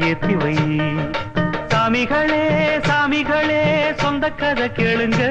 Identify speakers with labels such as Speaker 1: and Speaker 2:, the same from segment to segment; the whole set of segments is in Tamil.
Speaker 1: ஏற்றி வை சாமிகளே சாமிகளே சொந்த கதை கேளுங்க.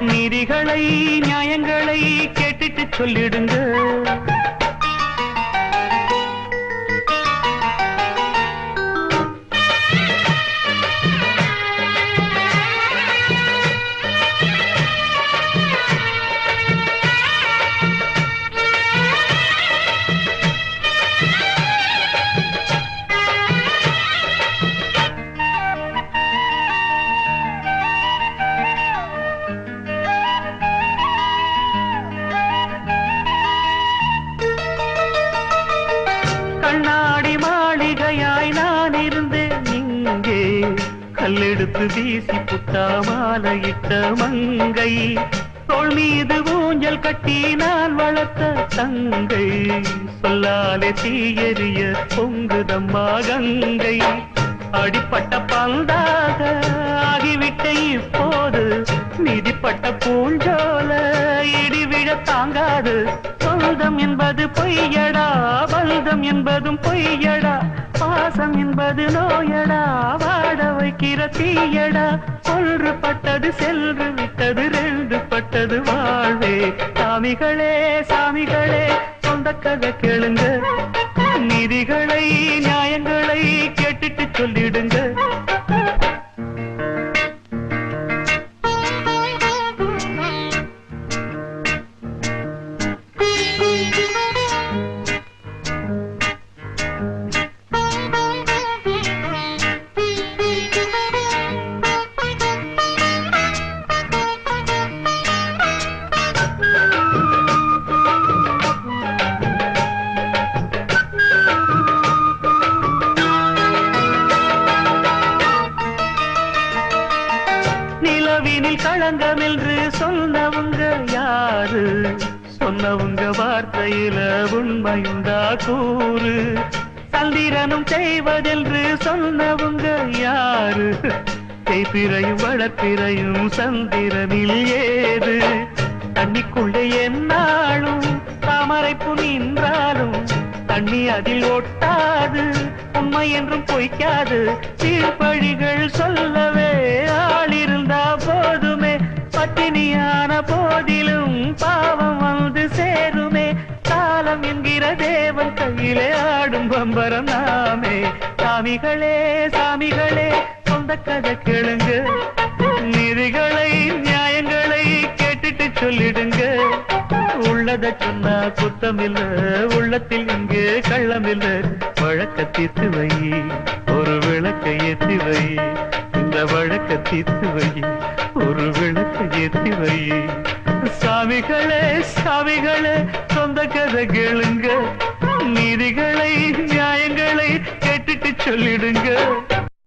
Speaker 1: நீதிகளை நியாயங்களை கேட்டுட்டு சொல்லிடுங்க. கல்லெடுத்து வீசி புட்டா மாலையிட்ட மங்கை. தோல் மீது ஊஞ்சல் கட்டி நான் வளர்த்த தங்கை. சொல்லாலே தீயறிய பொங்குதம்மா கங்கை. அடிப்பட்ட பந்தாக ஆகிவிட்ட இப்போது. மிதிப்பட்ட பூஞ்சோல இடிவிழ தாங்காது. சொந்தம் என்பது பொய்யடா பந்தம் என்பதும் பொய்யடா. பாசம் என்பது நோயடா வாட தீயடா. ஒன்று பட்டது சென்று விட்டது ரெண்டு பட்டது வாழ்வே. சாமிகளே சாமிகளே சொந்த கதை கேளுங்க. நிதிகளை நியாய நிலவினில் களங்கம் என்று சொன்னவங்க யாரு? சொன்னவங்க வார்த்தையில உண்மையுண்டா கூறு. சந்திரனும் செய்வதென்று சொன்னவங்க யாரு? தேய்பிறையும் வளர்ப்பிறையும் சந்திரனில் ஏது? தண்ணிக்குள்ளே என்னாலும் தாமரைப்பு நின்றாலும் தண்ணி அதில் ஒட்டாது. உண்மை என்றும் பொய்க்காது. சீர்பழிகள் சொல்லவே பட்டினியான போதிலும் பாவம் வந்து சேருமே. காலம் என்கிற தேவன் கையிலே ஆடும் பம்பரம் நாமே. சாமிகளே சாமிகளே சொந்த கதை கேளுங்க. நிதிகளை நியாயங்களை கேட்டுட்டு சொல்லிடுங்க. உள்ளத சொன்னா குத்தமில்ல உள்ளத்தில் இங்கே கள்ளமில்ல. வழக்க தீர்த்து வை ஒரு விளக்கை ஏத்தி வை. இந்த வழக்க தீர்த்து வை ஒரு விளக்க ஏத்தி வை சாமிகளே சாமிகளே சொந்த கதை கேளுங்க. நீதிகளை நியாயங்களை கேட்டுட்டு சொல்லிடுங்க.